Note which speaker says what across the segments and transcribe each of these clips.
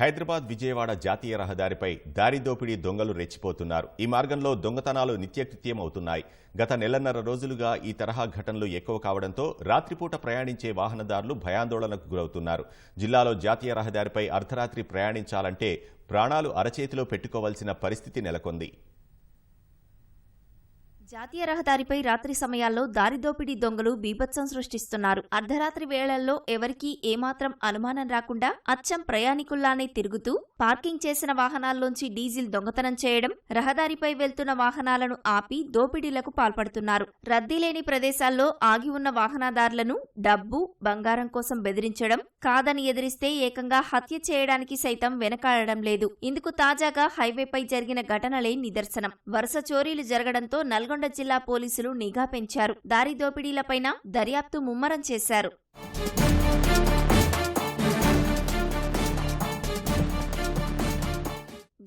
Speaker 1: హైదరాబాద్ విజయవాడ జాతీయ రహదారిపై దారి దోపిడీ దొంగలు రెచ్చిపోతున్నారు. ఈ మార్గంలో దొంగతనాలు నిత్యకృత్యం అవుతున్నాయి గత నెలన్నర రోజులుగా ఈ తరహా ఘటనలు ఎక్కువ కావడంతో రాత్రిపూట ప్రయాణించే వాహనదారులు భయాందోళనకు గురవుతున్నారు. జిల్లాలో జాతీయ రహదారిపై అర్ధరాత్రి ప్రయాణించాలంటే ప్రాణాలు అరచేతిలో పెట్టుకోవాల్సిన పరిస్థితి నెలకొంది.
Speaker 2: జాతీయ రహదారిపై రాత్రి సమయాల్లో దారిదోపిడీ దొంగలు బీభత్సం సృష్టిస్తున్నారు. అర్ధరాత్రి వేళల్లో ఎవరికీ ఏమాత్రం అనుమానం రాకుండా అచ్చం ప్రయాణికుల్లానే తిరుగుతూ పార్కింగ్ చేసిన వాహనాల్లోంచి డీజిల్ దొంగతనం చేయడం రహదారిపై వెళ్తున్న వాహనాలను ఆపి దోపిడీలకు పాల్పడుతున్నారు. రద్దీ లేని ప్రదేశాల్లో ఆగి ఉన్న వాహనదారులను డబ్బు బంగారం కోసం బెదిరించడం కాదని ఎదిరిస్తే ఏకంగా హత్య చేయడానికి సైతం వెనకాడడం లేదు. ఇందుకు తాజాగా హైవేపై జరిగిన ఘటనలే నిదర్శనం. వరుస చోరీలు జరగడంతో నల్గొండ జిల్లా పోలీసులు నిఘా పెంచారు. దారి దోపిడీలపైన దర్యాప్తు ముమ్మరం చేశారు.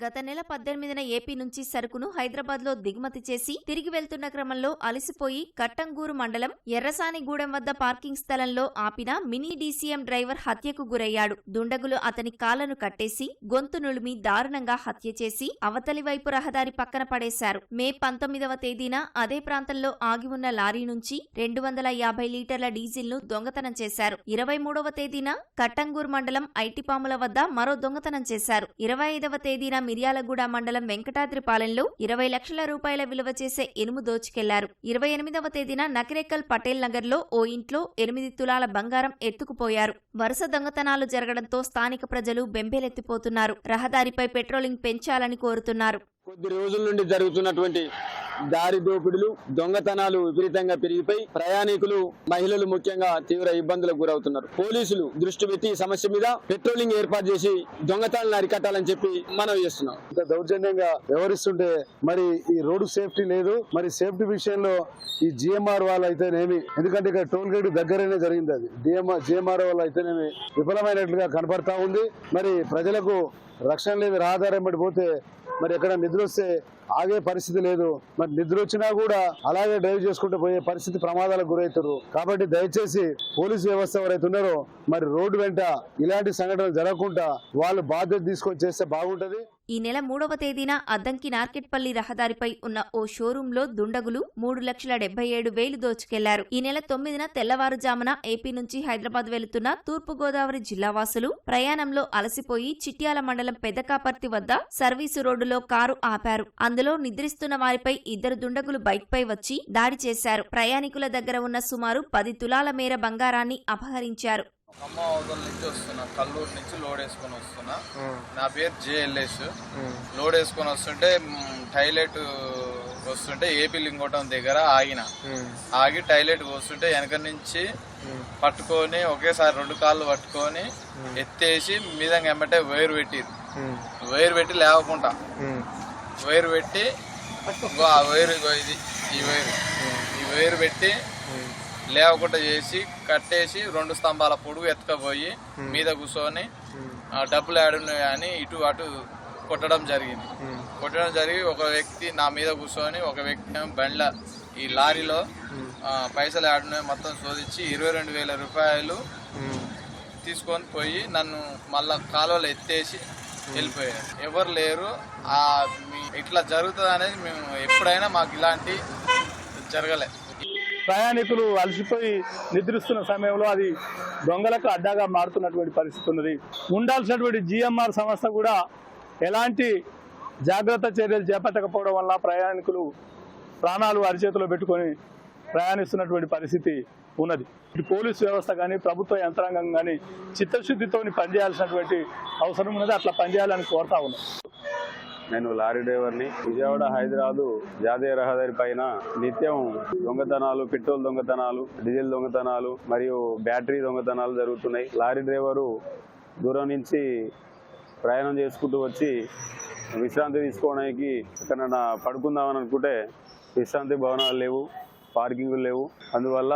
Speaker 2: గత నెల పద్దెనిమిదిన ఏపీ నుంచి సరుకును హైదరాబాద్లో దిగుమతి చేసి తిరిగి వెళ్తున్న క్రమంలో అలసిపోయి కట్టంగూరు మండలం ఎర్రసానిగూడెం వద్ద పార్కింగ్ స్థలంలో ఆపిన మినీ డీసీఎం డ్రైవర్ హత్యకు గురయ్యాడు. దుండగులు అతని కాళ్ళను కట్టేసి గొంతు నులిమి దారుణంగా హత్య చేసి అవతలి వైపు రహదారి పక్కన పడేశారు. మే పంతొమ్మిదవ తేదీన అదే ప్రాంతంలో ఆగి ఉన్న లారీ నుంచి రెండు వందల యాభై లీటర్ల డీజిల్ను దొంగతనం చేశారు. ఇరవై మూడవ తేదీన కట్టంగూరు మండలం ఐటిపాముల వద్ద మరో దొంగతనం చేశారు. ఇరవై ఐదవ తేదీన మిర్యాలగూడ మండలం వెంకటాద్రిపాలెంలో ఇరవై లక్షల రూపాయల విలువ చేసే ఇనుము దోచుకెళ్ళారు. ఇరవై ఎనిమిదవ తేదీన నకిరేకల్ పటేల్ నగర్లో ఓ ఇంట్లో ఎనిమిది తులాల బంగారం ఎత్తుకుపోయారు. వరుస దొంగతనాలు జరగడంతో స్థానిక ప్రజలు బెంబేలెత్తిపోతున్నారు. రహదారిపై పెట్రోలింగ్ పెంచాలని కోరుతున్నారు.
Speaker 3: కొద్ది రోజుల నుండి జరుగుతున్నటువంటి దారి దోపిడులు దొంగతనాలు విపరీతంగా పెరిగిపోయి ప్రయాణికులు మహిళలు ముఖ్యంగా తీవ్ర ఇబ్బందులకు గురవుతున్నారు. పోలీసులు దృష్టి పెట్టి ఈ సమస్య మీద పెట్రోలింగ్ ఏర్పాటు చేసి దొంగతనాలను అరికట్టాలని చెప్పి మనం చేస్తున్నాం.
Speaker 4: ఇంత దౌర్జన్యంగా వ్యవహరిస్తుంటే మరి ఈ రోడ్డు సేఫ్టీ లేదు. మరి సేఫ్టీ విషయంలో ఈ జిఎంఆర్ వాళ్ళు అయితేనేమి ఎందుకంటే ఇక్కడ టోల్ గేట్ దగ్గరనే జరిగింది అది. డిఎంఆర్ జిఎంఆర్ వాళ్ళు అయితేనేమి విఫలమైనట్లుగా కనపడతా ఉంది. మరి ప్రజలకు రక్షణ లేని రహదారం బట్టి పోతే మరి ఎక్కడ నిద్ర వస్తే ఆగే పరిస్థితి లేదు. మరి నిద్ర వచ్చినా కూడా అలాగే డ్రైవ్ చేసుకుంటూ పోయే పరిస్థితి ప్రమాదాలకు గురవుతారు. కాబట్టి దయచేసి పోలీసు వ్యవస్థ ఎవరైతే ఉన్నారో మరి రోడ్డు వెంట ఇలాంటి సంఘటనలు జరగకుండా వాళ్ళు బాధ్యత తీసుకొని చేస్తే బాగుంటది.
Speaker 2: ఈ నెల మూడవ తేదీన అద్దంకి నార్కెట్పల్లి రహదారిపై ఉన్న ఓ షోరూంలో దుండగులు మూడు లక్షల డెబ్బై ఏడు వేలు దోచుకెళ్ళారు. ఈ నెల తొమ్మిదిన తెల్లవారుజామున ఏపీ నుంచి హైదరాబాద్ వెళుతున్న తూర్పుగోదావరి జిల్లా వాసులు ప్రయాణంలో అలసిపోయి చిట్యాల మండలం పెద్దకాపర్తి వద్ద సర్వీసు రోడ్డులో కారు ఆపారు. అందులో నిద్రిస్తున్న వారిపై ఇద్దరు దుండగులు బైక్పై వచ్చి దాడి చేశారు. ప్రయాణికుల దగ్గర ఉన్న సుమారు పది తులాల మేర బంగారాన్ని అపహరించారు.
Speaker 5: అమ్మ అవతల నుంచి వస్తున్నా కల్లూరు నుంచి లోడ్ వేసుకొని వస్తున్నా. నా పేరు జేఎల్ఎస్. లోడ్ వేసుకొని వస్తుంటే టైలెట్ వస్తుంటే ఏపీ లింగోటం దగ్గర ఆగిన. ఆగి టైలెట్ వస్తుంటే వెనక నుంచి పట్టుకొని ఒకేసారి రెండు కాళ్ళు పట్టుకొని ఎత్తేసి మీద ఎమ్మటే వైర్ పెట్టిరు. వైర్ పెట్టి లేవకుండా. వైర్ పెట్టి ఆ వైర్ ఇది ఈ వైర్. ఈ వైర్ పెట్టి లేవకుండా చేసి కట్టేసి రెండు స్తంభాల పొడుగు ఎత్తుకపోయి మీద కూర్చొని ఆ డబ్బులు ఆడున్నాయి అని ఇటు అటు కొట్టడం జరిగింది. కొట్టడం జరిగి ఒక వ్యక్తి నా మీద కూర్చొని ఒక వ్యక్తి బండ్ల ఈ లారీలో పైసలు ఆడున్నాయి మొత్తం శోధించి ఇరవై రెండు వేల రూపాయలు తీసుకొని పోయి నన్ను మళ్ళా కాలువలో ఎత్తేసి వెళ్ళిపోయారు. ఎవరు లేరు. ఇట్లా జరుగుతుంది అనేది మేము ఎప్పుడైనా మాకు ఇలాంటి జరగలే.
Speaker 4: ప్రయాణికులు అలసిపోయి నిద్రిస్తున్న సమయంలో అది దొంగలకు అడ్డాగా మారుతున్నటువంటి పరిస్థితి ఉన్నది. ఉండాల్సినటువంటి జిఎంఆర్ సంస్థ కూడా ఎలాంటి జాగ్రత్త చర్యలు చేపట్టకపోవడం వల్ల ప్రయాణికులు ప్రాణాలు అరిచేతిలో పెట్టుకొని ప్రయాణిస్తున్నటువంటి పరిస్థితి ఉన్నది. ఇటు పోలీసు వ్యవస్థ కానీ ప్రభుత్వ యంత్రాంగం కానీ చిత్తశుద్ధితో పనిచేయాల్సినటువంటి అవసరం ఉన్నది. అట్లా పనిచేయాలని కోరుతా ఉన్నాం.
Speaker 6: నేను లారీ డ్రైవర్ని. విజయవాడ హైదరాబాద్ జాతీయ రహదారి పైన నిత్యం దొంగతనాలు పెట్రోల్ దొంగతనాలు డీజిల్ దొంగతనాలు మరియు బ్యాటరీ దొంగతనాలు జరుగుతున్నాయి. లారీ డ్రైవరు దూరం నుంచి ప్రయాణం చేసుకుంటూ వచ్చి విశ్రాంతి తీసుకోవడానికి ఎక్కడైనా పడుకుందామని అనుకుంటే విశ్రాంతి భవనాలు లేవు పార్కింగులు లేవు. అందువల్ల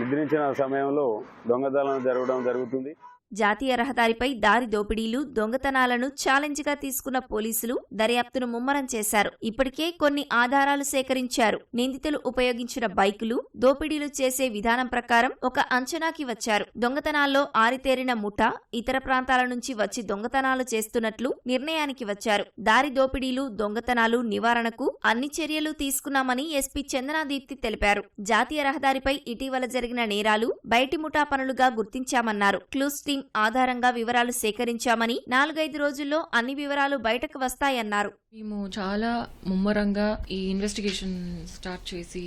Speaker 6: నిద్రించిన సమయంలో దొంగతనాలు జరగడం జరుగుతుంది.
Speaker 2: జాతీయ రహదారిపై దారి దోపిడీలు దొంగతనాలను ఛాలెంజ్గా తీసుకున్న పోలీసులు దర్యాప్తును ముమ్మరం చేశారు. ఇప్పటికే కొన్ని ఆధారాలు సేకరించారు. నిందితులు ఉపయోగించిన బైకులు దోపిడీలు చేసే విధానం ప్రకారం ఒక అంచనాకి వచ్చారు. దొంగతనాల్లో ఆరితేరిన ముఠా ఇతర ప్రాంతాల నుంచి వచ్చి దొంగతనాలు చేస్తున్నట్లు నిర్ణయానికి వచ్చారు. దారి దోపిడీలు దొంగతనాలు నివారణకు అన్ని చర్యలు తీసుకున్నామని ఎస్పీ చందనాదీప్తి తెలిపారు. జాతీయ రహదారిపై ఇటీవల జరిగిన నేరాలు బయటి ముఠా పనులుగా గుర్తించామన్నారు. క్లూస్ టీం ఆధారంగా వివరాలు సేకరించామని నాలుగైదు రోజుల్లో అన్ని వివరాలు బయటకు వస్తాయన్నారు.
Speaker 7: మేము చాలా ముమ్మరంగా ఈ ఇన్వెస్టిగేషన్ స్టార్ట్ చేసి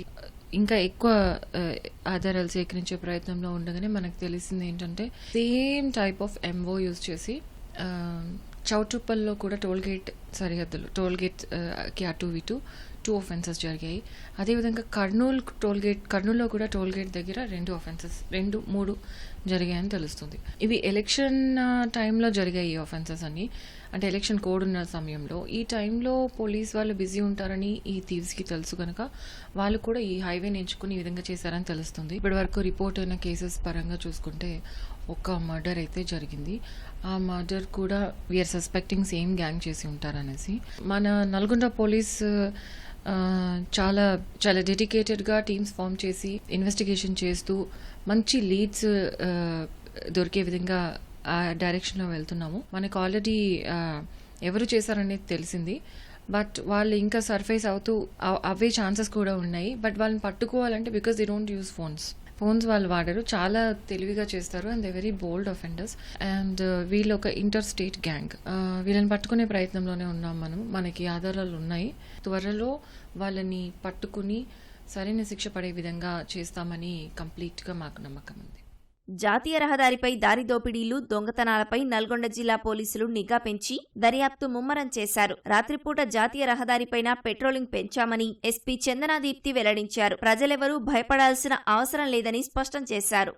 Speaker 7: ఇంకా ఎక్కువ ఆధారాలు సేకరించే ప్రయత్నంలో ఉండగానే మనకు తెలిసింది ఏంటంటే same type of MO use చేసి చౌటుప్పల్లో కూడా టోల్ గేట్ సరిహద్దులు టోల్ గేట్కి అటు ఇటు టూ ఒఫెన్సెస్ జరిగాయి. అదేవిధంగా కర్నూలు టోల్ గేట్ కర్నూలులో కూడా టోల్ గేట్ దగ్గర రెండు ఒఫెన్సెస్ రెండు మూడు జరిగాయని తెలుస్తుంది. ఇవి ఎలక్షన్ టైంలో జరిగాయి ఈ ఒఫెన్సెస్ అన్ని. అంటే ఎలక్షన్ కోడ్ ఉన్న సమయంలో ఈ టైంలో పోలీస్ వాళ్ళు బిజీ ఉంటారని ఈ థీవ్స్కి తెలుసు కనుక వాళ్ళు కూడా ఈ హైవేని ఎంచుకుని ఈ విధంగా చేశారని తెలుస్తుంది. ఇప్పటి వరకు రిపోర్ట్ అయిన కేసెస్ పరంగా చూసుకుంటే ఒక మర్డర్ అయితే జరిగింది. ఆ మర్డర్ కూడా వీఆర్ సస్పెక్టింగ్ సేమ్ గ్యాంగ్ చేసి ఉంటారనేసి. మన నల్గొండ పోలీస్ చాలా చాలా డెడికేటెడ్గా టీమ్స్ ఫామ్ చేసి ఇన్వెస్టిగేషన్ చేస్తూ మంచి లీడ్స్ దొరికే విధంగా డైరెక్షన్లో వెళ్తున్నాము. మనకు ఆల్రెడీ ఎవరు చేశారనేది తెలిసింది. బట్ వాళ్ళు ఇంకా సర్ఫేస్ అవుతూ అవ్- అవే ఛాన్సెస్ కూడా ఉన్నాయి. బట్ వాళ్ళని పట్టుకోవాలంటే because they don't use phones phones వాళ్ళు వాడరు. చాలా తెలివిగా చేస్తారు and they very bold offenders and వీళ్ళు ఒక ఇంటర్ స్టేట్ గ్యాంగ్ వీళ్ళని పట్టుకునే ప్రయత్నంలోనే ఉన్నాం మనం. మనకి ఆధారాలు ఉన్నాయి. త్వరలో వాళ్ళని పట్టుకుని సరైన శిక్ష పడే విధంగా చేస్తామని కంప్లీట్గా మాకు నమ్మకం ఉంది.
Speaker 2: జాతీయ రహదారిపై దారి దోపిడీలు దొంగతనాలపై నల్గొండ జిల్లా పోలీసులు నిఘా పెంచి దర్యాప్తు ముమ్మరం చేశారు. రాత్రిపూట జాతీయ రహదారిపైన పెట్రోలింగ్ పెంచామని ఎస్పీ చందనాదీప్తి వెల్లడించారు. ప్రజలెవరూ భయపడాల్సిన అవసరం లేదని స్పష్టం చేశారు.